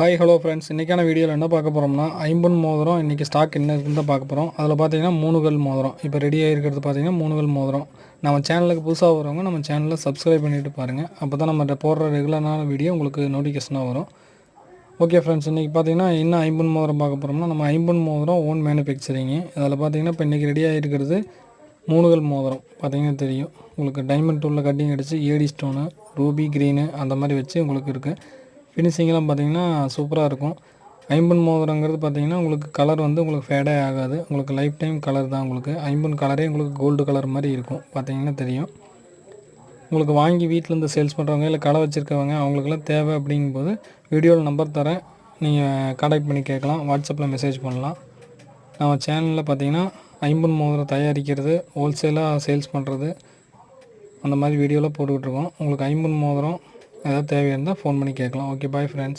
Hi hello friends இன்றைக்கான வீடியோவில் என்ன பார்க்க போகிறோம்னா ஐம்பன் மோதிரம் இன்றைக்கி ஸ்டாக் என்ன இருக்குன்னு தான் பார்க்க போகிறோம் அதில் பார்த்தீங்கன்னா மூணுகள் மோதிரம். இப்போ ரெடியாக இருக்கிறது பார்த்தீங்கன்னா மூணுகள் மோதிரம். நம்ம சேனலுக்கு புதுசாக வரவங்க நம்ம சேனலில் சப்ஸ்கிரைப் பண்ணிட்டு பாருங்கள் அப்போ தான் நம்ம போடுற ரெகுலரான வீடியோ உங்களுக்கு நோட்டிஃபிகேஷனாக வரும். ஓகே ஃப்ரெண்ட்ஸ் இன்றைக்கி பார்த்தீங்கன்னா என்ன ஐம்பன் மோதிரம் பார்க்க போகிறோம்னா நம்ம ஐம்பன் மோதிரம் ஓன் மேனுஃபேக்சரிங்கு அதில் பார்த்தீங்கன்னா இப்போ இன்றைக்கி ரெடியாக இருக்கிறது மூணுகள் மோதிரம். பார்த்தீங்கன்னா தெரியும். உங்களுக்கு டைமண்ட் உள்ள கட்டிங் அடித்து ஏடி ஸ்டோனு ரூபி க்ரீனு அந்த மாதிரி வச்சு உங்களுக்கு இருக்குது ஃபினிஷிங்கெலாம் பார்த்தீங்கன்னா சூப்பராக இருக்கும். ஐம்பன் மோதிரங்கிறது பார்த்தீங்கன்னா உங்களுக்கு கலர் வந்து உங்களுக்கு ஃபேடே ஆகாது. உங்களுக்கு லைஃப் டைம் கலர் தான் உங்களுக்கு. ஐம்பன் கலரே உங்களுக்கு கோல்டு கலர் மாதிரி இருக்கும். பார்த்தீங்கன்னா தெரியும். உங்களுக்கு வாங்கி வீட்டிலேருந்து சேல்ஸ் பண்ணுறவங்க இல்லை கடை வச்சுருக்கவங்க அவங்களுக்குலாம் தேவை அப்படிங்கும்போது வீடியோவில் நம்பர் தரேன். நீங்கள் காண்டாக்ட் பண்ணி கேட்கலாம். வாட்ஸ்அப்பில் மெசேஜ் பண்ணலாம். நம்ம சேனலில் பார்த்தீங்கன்னா ஐம்பன் மோதிரம் தயாரிக்கிறது ஹோல்சேலாக சேல்ஸ் பண்ணுறது அந்த மாதிரி வீடியோலாம் போட்டுக்கிட்டு இருக்கோம். உங்களுக்கு ஐம்பன் மோதிரம் ஏதாவது தேவையாக இருந்தால் ஃபோன் பண்ணி கேட்கலாம். Okay bye friends